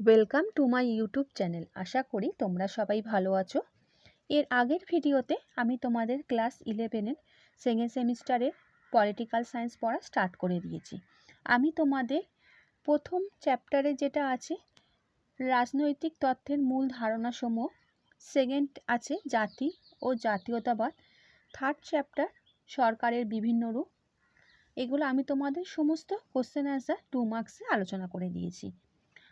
Welcome to my YouTube channel আশা করি তোমরা সবাই ভালো আছো। এর আগের ভিডিওতে আমি তোমাদের ক্লাস ইলেভেনের সেকেন্ড সেমিস্টারের পলিটিক্যাল সায়েন্স পড়া স্টার্ট করে দিয়েছি। আমি তোমাদের প্রথম চ্যাপ্টারে যেটা আছে, রাজনৈতিক তথ্যের মূল ধারণাসমূহ সেকেন্ড আছে জাতি ও জাতীয়তাবাদ থার্ড চ্যাপ্টার সরকারের বিভিন্ন রূপ। এগুলো আমি তোমাদের সমস্ত কোশ্চেন অ্যান্সার টু মার্কসে আলোচনা করে দিয়েছি।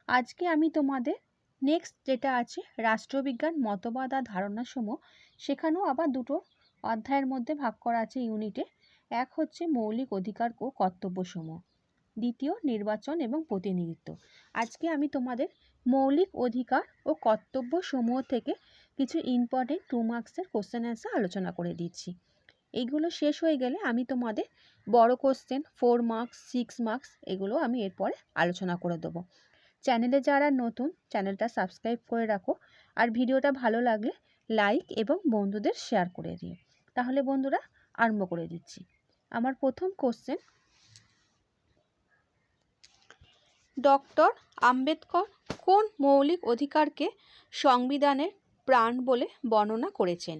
আজকে আমি তোমাদের নেক্সট যেটা আছে, রাষ্ট্রবিজ্ঞান, মতবাদ আর ধারণাসমূহ, সেখানেও আবার দুটো অধ্যায়ের মধ্যে ভাগ করা আছে ইউনিটে এক হচ্ছে মৌলিক অধিকার ও কর্তব্যসমূহ, দ্বিতীয় নির্বাচন এবং প্রতিনিধিত্ব। আজকে আমি তোমাদের মৌলিক অধিকার ও কর্তব্য সমূহ থেকে কিছু ইম্পর্টেন্ট টু মার্কসের কোশ্চেন অ্যান্সার আলোচনা করে দিচ্ছি। এইগুলো শেষ হয়ে গেলে আমি তোমাদের বড় question four marks six marks এগুলো আমি এরপরে আলোচনা করে দেবো। চ্যানেলে যারা নতুন, চ্যানেলটা সাবস্ক্রাইব করে রাখো। আর ভিডিওটা ভালো লাগলে লাইক এবং বন্ধুদের শেয়ার করে দিও। তাহলে বন্ধুরা, আরম্ভ করে দিচ্ছি। আমার প্রথম কোশ্চেন ডক্টর আম্বেদকর কোন মৌলিক অধিকারকে সংবিধানের প্রাণ বলে বর্ণনা করেছেন?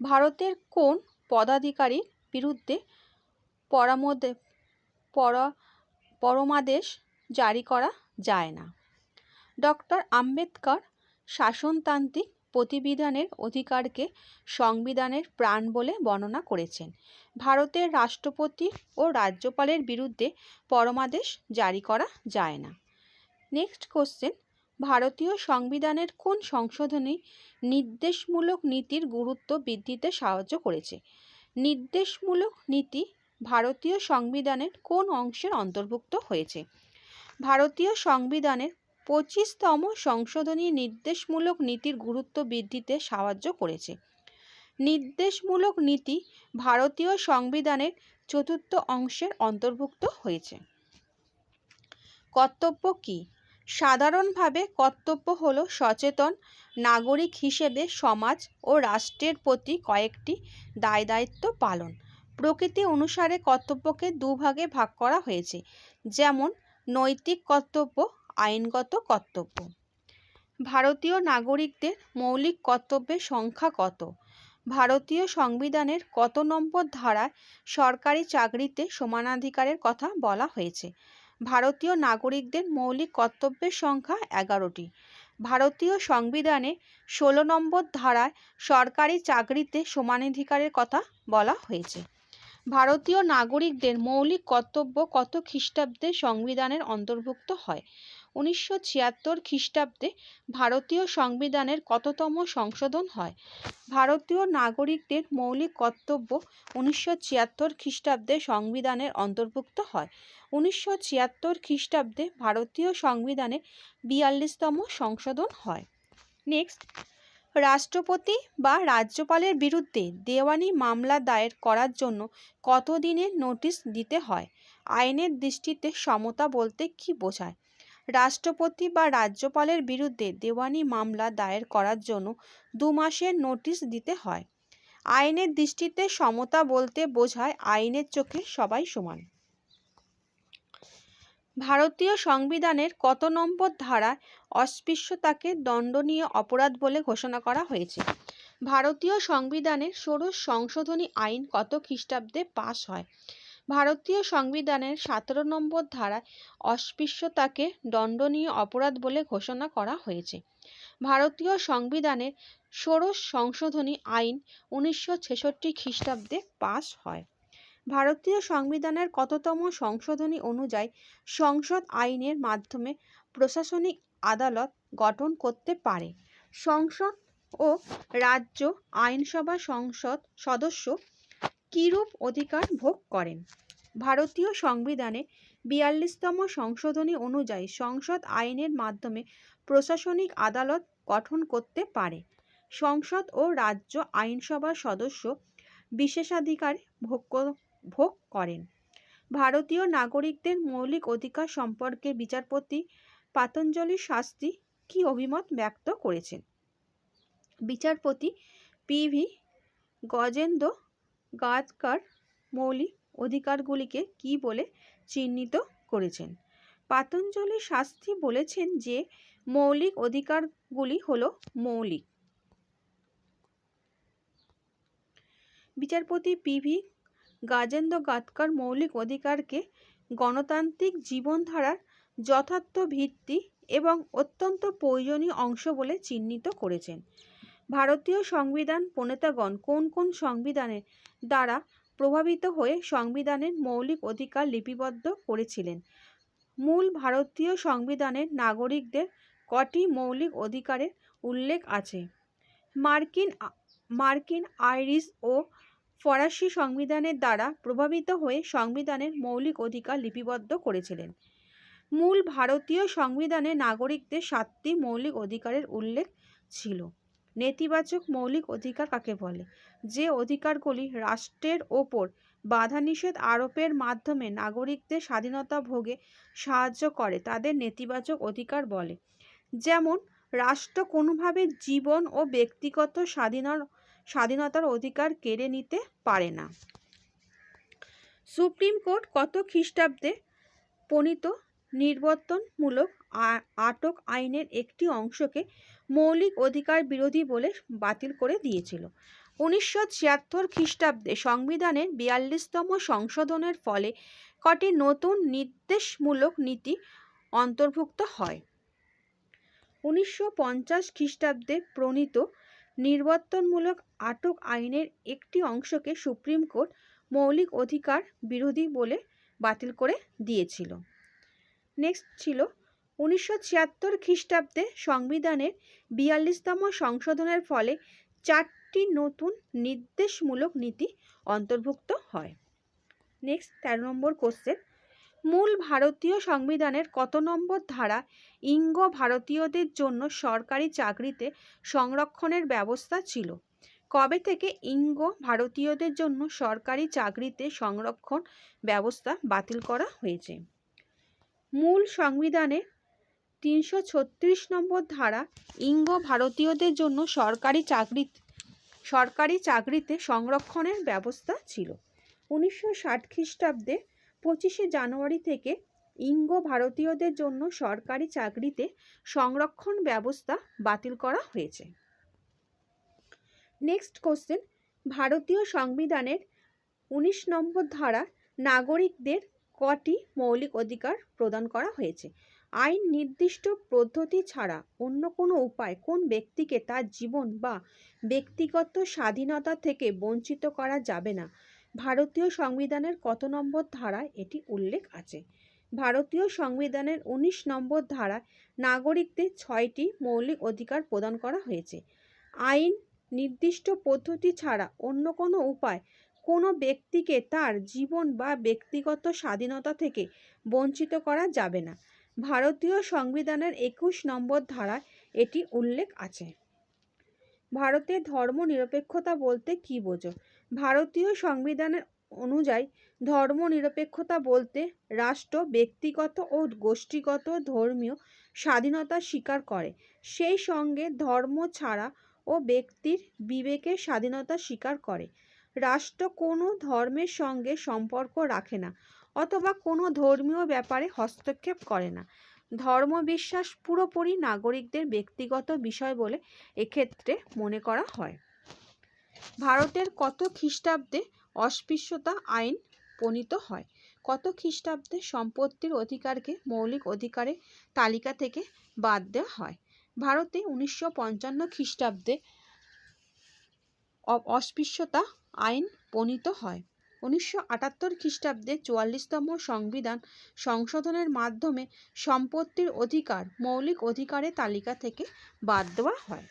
ভারতের কোন পদাধিকারীর বিরুদ্ধে পরামদে পরা পরমাদেশ জারি করা যায় না? ডক্টর আম্বেদকর শাসনতান্ত্রিক প্রতিবিধানের অধিকারকে সংবিধানের প্রাণ বলে বর্ণনা করেছেন। ভারতের রাষ্ট্রপতি ও রাজ্যপালের বিরুদ্ধে পরমাদেশ জারি করা যায় না। নেক্সট কোশ্চেন, ভারতীয় সংবিধানের কোন সংশোধনী নির্দেশমূলক নীতির গুরুত্ব বৃদ্ধিতে সাহায্য করেছে? নির্দেশমূলক নীতি ভারতীয় সংবিধানের কোন অংশের অন্তর্ভুক্ত হয়েছে? ভারতীয় সংবিধানের পঁচিশতম সংশোধনী নির্দেশমূলক নীতির গুরুত্ব বৃদ্ধিতে সাহায্য করেছে। নির্দেশমূলক নীতি ভারতীয় সংবিধানের চতুর্থ অংশের অন্তর্ভুক্ত হয়েছে। কর্তব্য কি? সাধারণভাবে কর্তব্য হল সচেতন নাগরিক হিসেবে সমাজ ও রাষ্ট্রের প্রতি কয়েকটি দায় দায়িত্ব পালন। প্রকৃতি অনুসারে কর্তব্যকে দুভাগে ভাগ করা হয়েছে। যেমন, নৈতিক কর্তব্য আইনগত কর্তব্য। ভারতীয় নাগরিকদের মৌলিক কর্তব্যের সংখ্যা কত? ভারতীয় সংবিধানের কত নম্বর ধারায় সরকারি চাকরিতে সমানাধিকারের কথা বলা হয়েছে? ভারতীয় নাগরিকদের মৌলিক কর্তব্যের সংখ্যা এগারোটি। ভারতীয় সংবিধানে ষোলো নম্বর ধারায় সরকারি চাকরিতে সমানাধিকারের কথা বলা হয়েছে। ভারতীয় নাগরিকদের মৌলিক কর্তব্য কত খ্রিস্টাব্দে সংবিধানের অন্তর্ভুক্ত হয়? উনিশশো ছিয়াত্তর খ্রিস্টাব্দে ভারতীয় সংবিধানের কততম সংশোধন হয়? ভারতীয় নাগরিকদের মৌলিক কর্তব্য উনিশশো ছিয়াত্তর খ্রিস্টাব্দে সংবিধানের অন্তর্ভুক্ত হয়। উনিশশো ছিয়াত্তর খ্রিস্টাব্দে ভারতীয় সংবিধানে বিয়াল্লিশতম সংশোধন হয়। নেক্সট রাষ্ট্রপতি বা রাজ্যপালের বিরুদ্ধে দেওয়ানি মামলা দায়ের করার জন্য কত দিনের নোটিশ দিতে হয়? আইনের দৃষ্টিতে সমতা বলতে কি বোঝায়? রাষ্ট্রপতি বা রাজ্যপালের বিরুদ্ধে দেওয়ানি মামলা দায়ের করার জন্য দু মাসের নোটিশ দিতে হয়। আইনের দৃষ্টিতে সমতা বলতে বোঝায় আইনের চোখে সবাই সমান। ভারতীয় সংবিধানের কত নম্বর ধারায় অস্পৃশ্যতাকে দণ্ডনীয় অপরাধ বলে ঘোষণা করা হয়েছে? ভারতীয় সংবিধানের ষোড়শ সংশোধনী আইন কত খ্রিস্টাব্দে পাশ হয়? ভারতীয় সংবিধানের সতেরো নম্বর ধারায় অস্পৃশ্যতাকে দণ্ডনীয় অপরাধ বলে ঘোষণা করা হয়েছে। ভারতীয় সংবিধানের ষোড়শ সংশোধনী আইন উনিশশো ছেষট্টি খ্রিস্টাব্দে পাশ হয়। ভারতীয় সংবিধানের কততম সংশোধনী অনুযায়ী সংসদ আইনের মাধ্যমে প্রশাসনিক আদালত গঠন করতে পারে? সংসদ ও রাজ্য আইনসভা সংসদ সদস্য কিরূপ অধিকার ভোগ করেন? ভারতীয় সংবিধানে বিয়াল্লিশতম সংশোধনী অনুযায়ী সংসদ আইনের মাধ্যমে প্রশাসনিক আদালত গঠন করতে পারে? সংসদ ও রাজ্য আইনসভার সদস্য বিশেষাধিকার ভোগ ভোগ করেন। ভারতীয় নাগরিকদের মৌলিক অধিকার সম্পর্কে বিচারপতি পাতঞ্জলি শাস্তি কি অভিমত ব্যক্ত করেছেন? বিচারপতি পি ভি গজেন্দ্র গাদকার মৌলিক অধিকারগুলিকে কি বলে চিহ্নিত করেছেন? পাতঞ্জলি শাস্তি বলেছেন যে, মৌলিক অধিকারগুলি হলো মৌলিক। বিচারপতি পিভি গাজেন্দ্র গাতকার মৌলিক অধিকারকে গণতান্ত্রিক জীবনধারার যথার্থ ভিত্তি এবং অত্যন্ত প্রয়োজনীয় অংশ বলে চিহ্নিত করেছেন। ভারতীয় সংবিধান প্রণেতাগণ কোন কোন সংবিধানের দ্বারা প্রভাবিত হয়ে সংবিধানের মৌলিক অধিকার লিপিবদ্ধ করেছিলেন? মূল ভারতীয় সংবিধানের নাগরিকদের কটি মৌলিক অধিকারের উল্লেখ আছে? মার্কিন মার্কিন আইরিশ ও ফরাসি সংবিধানের দ্বারা প্রভাবিত হয়ে সংবিধানের মৌলিক অধিকার লিপিবদ্ধ করেছিলেন। মূল ভারতীয় সংবিধানে নাগরিকদের সাতটি মৌলিক অধিকারের উল্লেখ ছিল। নেতিবাচক মৌলিক অধিকার কাকে বলে? যে অধিকারগুলি রাষ্ট্রের ওপর বাধা নিষেধ আরোপের মাধ্যমে নাগরিকদের স্বাধীনতা ভোগে সাহায্য করে, তাদের নেতিবাচক অধিকার বলে। যেমন, রাষ্ট্র কোনোভাবে জীবন ও ব্যক্তিগত স্বাধীনতার স্বাধীনতার অধিকার কেড়ে নিতে পারে না। সুপ্রিম কোর্ট কত খ্রিস্টাব্দে প্রণীত নির্বর্তনমূলক আটক আইনের একটি অংশকে মৌলিক অধিকার বিরোধী বলে বাতিল করে দিয়েছিল। উনিশশো ছিয়াত্তর খ্রিস্টাব্দে সংবিধানের বিয়াল্লিশতম সংশোধনের ফলে কটি নতুন নির্দেশমূলক নীতি অন্তর্ভুক্ত হয়। উনিশশো পঞ্চাশ খ্রিস্টাব্দে প্রণীত নির্বর্তনমূলক আটক আইনের একটি অংশকে সুপ্রিম কোর্ট মৌলিক অধিকার বিরোধী বলে বাতিল করে দিয়েছিল। নেক্সট ছিল উনিশশো ছিয়াত্তর খ্রিস্টাব্দে সংবিধানের বিয়াল্লিশতম সংশোধনের ফলে চারটি নতুন নির্দেশমূলক নীতি অন্তর্ভুক্ত হয়। নেক্সট তেরো নম্বর কোশ্চেন মূল ভারতীয় সংবিধানের কত নম্বর ধারা ইঙ্গ ভারতীয়দের জন্য সরকারি চাকরিতে সংরক্ষণের ব্যবস্থা ছিল? কবে থেকে ইঙ্গ ভারতীয়দের জন্য সরকারি চাকরিতে সংরক্ষণ ব্যবস্থা বাতিল করা হয়েছে? মূল সংবিধানে তিনশো ছত্রিশ নম্বর ধারা ইঙ্গ ভারতীয়দের জন্য সরকারি চাকরি, সরকারি চাকরিতে সংরক্ষণের ব্যবস্থা ছিল। উনিশশো ষাট খ্রিস্টাব্দে পঁচিশে জানুয়ারি থেকে ইঙ্গ ভারতীয়দের জন্য সরকারি চাকরিতে সংরক্ষণ ব্যবস্থা বাতিল করা হয়েছে। নেক্সট কোশ্চেন ভারতীয় সংবিধানের উনিশ নম্বর ধারা নাগরিকদের কটি মৌলিক অধিকার প্রদান করা হয়েছে? আইন নির্দিষ্ট পদ্ধতি ছাড়া অন্য কোনো উপায় কোন ব্যক্তিকে তার জীবন বা ব্যক্তিগত স্বাধীনতা থেকে বঞ্চিত করা যাবে না? ভারতীয় সংবিধানের কত নম্বর ধারায় এটি উল্লেখ আছে। ভারতীয় সংবিধানের ১৯ নম্বর ধারায় নাগরিকদের ছয়টি মৌলিক অধিকার প্রদান করা হয়েছে। আইন, নির্দিষ্ট পদ্ধতি ছাড়া অন্য কোনো উপায় কোনো ব্যক্তিকে তার জীবন বা ব্যক্তিগত স্বাধীনতা থেকে বঞ্চিত করা যাবে না। ভারতীয় সংবিধানের একুশ নম্বর ধারায় এটি উল্লেখ আছে। ভারতের ধর্ম নিরপেক্ষতা বলতে কী বোঝো? ভারতীয় সংবিধানের অনুযায়ী ধর্ম নিরপেক্ষতা বলতে রাষ্ট্র, ব্যক্তিগত ও গোষ্ঠীগত ধর্মীয় স্বাধীনতা স্বীকার করে। সেই সঙ্গে ধর্ম ছাড়া ও ব্যক্তির বিবেকের স্বাধীনতা স্বীকার করে। রাষ্ট্র কোনো ধর্মের সঙ্গে সম্পর্ক রাখে না অথবা কোনো ধর্মীয় ব্যাপারে হস্তক্ষেপ করে না। ধর্ম বিশ্বাস পুরোপুরি নাগরিকদের ব্যক্তিগত বিষয় বলে এক্ষেত্রে মনে করা হয়। ভারতের কত খ্রিস্টাব্দে অস্পৃশ্যতা আইন প্রণীত হয়? কত খ্রিস্টাব্দে সম্পত্তির অধিকারকে মৌলিক অধিকারের তালিকা থেকে বাদ দেওয়া হয়? ভারতে উনিশশো পঞ্চান্ন খ্রিস্টাব্দে অস্পৃশ্যতা আইন প্রণীত হয়। উনিশশো আটাত্তর খ্রিস্টাব্দে চুয়াল্লিশতম সংবিধান সংশোধনের মাধ্যমে সম্পত্তির অধিকার, মৌলিক অধিকারের তালিকা থেকে বাদ দেওয়া হয়।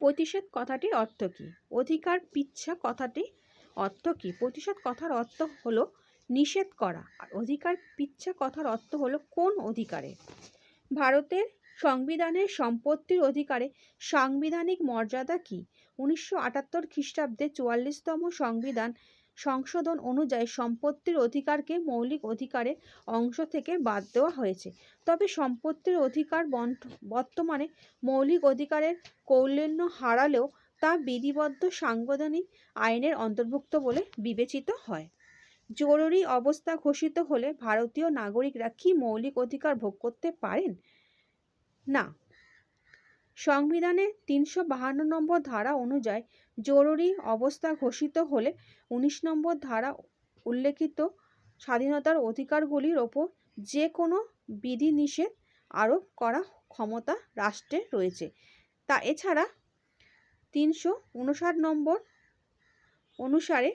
প্রতিষেধ কথাটির অর্থ কী? অধিকার পিচ্ছা কথাটি অর্থ কী? প্রতিষেধ কথার অর্থ হলো নিষেধ করা। আর অধিকার পিচ্ছা কথার অর্থ হলো কোন অধিকারে? ভারতের সংবিধানের সম্পত্তির অধিকারে সাংবিধানিক মর্যাদা কী? উনিশশো আটাত্তর খ্রিস্টাব্দে চুয়াল্লিশতম সংবিধান সংশোধন অনুযায়ী সম্পত্তির অধিকারকে মৌলিক অধিকারের অংশ থেকে বাদ দেওয়া হয়েছে। তবে সম্পত্তির অধিকার বর্তমানে মৌলিক অধিকারের কৌলিন্য হারালেও তা বিধিবদ্ধ সাংবিধানিক আইনের অন্তর্ভুক্ত বলে বিবেচিত হয়। জরুরি অবস্থা ঘোষিত হলে ভারতীয় নাগরিকরা কি মৌলিক অধিকার ভোগ করতে পারেন? না। সংবিধানের তিনশো বাহান্ন নম্বর ধারা অনুযায়ী জরুরি অবস্থা ঘোষিত হলে উনিশ নম্বর ধারা উল্লেখিত স্বাধীনতার অধিকারগুলির ওপর যে কোনো বিধিনিষেধ আরোপ করা ক্ষমতা রাষ্ট্রের রয়েছে। তা এছাড়া তিনশো উনষাট নম্বর অনুসারে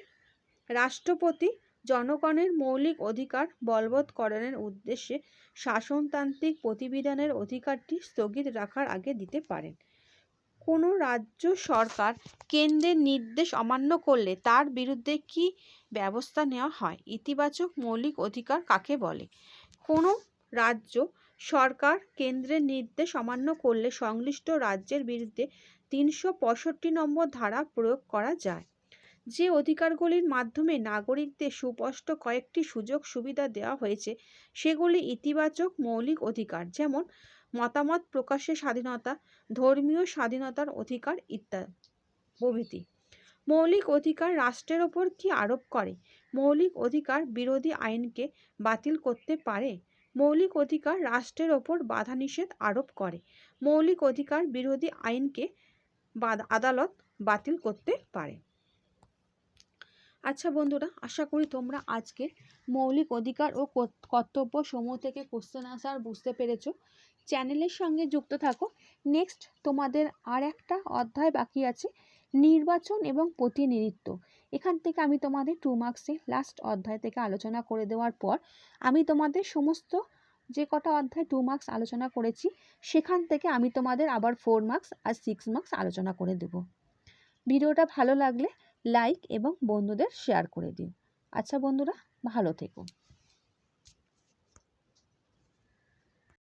রাষ্ট্রপতি জনগণের মৌলিক অধিকার বলবৎকরণের উদ্দেশ্যে শাসনতান্ত্রিক প্রতিবিধানের অধিকারটি স্থগিত রাখার আগে দিতে পারেন। কোনো রাজ্য সরকার কেন্দ্রের নির্দেশ অমান্য করলে তার বিরুদ্ধে কি ব্যবস্থা নেওয়া হয়? ইতিবাচক মৌলিক অধিকার কাকে বলে? কোনো রাজ্য সরকার কেন্দ্রের নির্দেশ অমান্য করলে সংশ্লিষ্ট রাজ্যের বিরুদ্ধে তিনশো পঁয়ষট্টি নম্বর ধারা প্রয়োগ করা যায়। যে অধিকারগুলির মাধ্যমে নাগরিকদের সুস্পষ্ট কয়েকটি সুযোগ সুবিধা দেওয়া হয়েছে, সেগুলি ইতিবাচক, মৌলিক অধিকার, যেমন মতামত প্রকাশের স্বাধীনতা, ধর্মীয় স্বাধীনতার অধিকার ইত্যাদি। প্রভৃতি। মৌলিক অধিকার রাষ্ট্রের ওপর কি আরোপ করে? মৌলিক অধিকার বিরোধী আইনকে বাতিল করতে পারে? মৌলিক অধিকার রাষ্ট্রের ওপর বাধা নিষেধ আরোপ করে? মৌলিক অধিকার বিরোধী আইনকে আদালত বাতিল করতে পারে? আচ্ছা বন্ধুরা, আশা করি তোমরা আজকে মৌলিক অধিকার ও কর্তব্য সমূহ থেকে কোশ্চেন আসার বুঝতে পেরেছ। চ্যানেলের সঙ্গে যুক্ত থাকো। নেক্সট তোমাদের আর একটা অধ্যায় বাকি আছে, নির্বাচন এবং প্রতিনিধিত্ব। এখান থেকে আমি তোমাদের টু মার্কসে লাস্ট অধ্যায় থেকে আলোচনা করে দেওয়ার পর, আমি তোমাদের সমস্ত যে কটা অধ্যায় টু মার্কস আলোচনা করেছি, সেখান থেকে আমি তোমাদের আবার ফোর মার্কস আর সিক্স মার্কস আলোচনা করে দেব। ভিডিওটা ভালো লাগলে লাইক এবং বন্ধুদের শেয়ার করে দিন। আচ্ছা বন্ধুরা ভালো থেকো।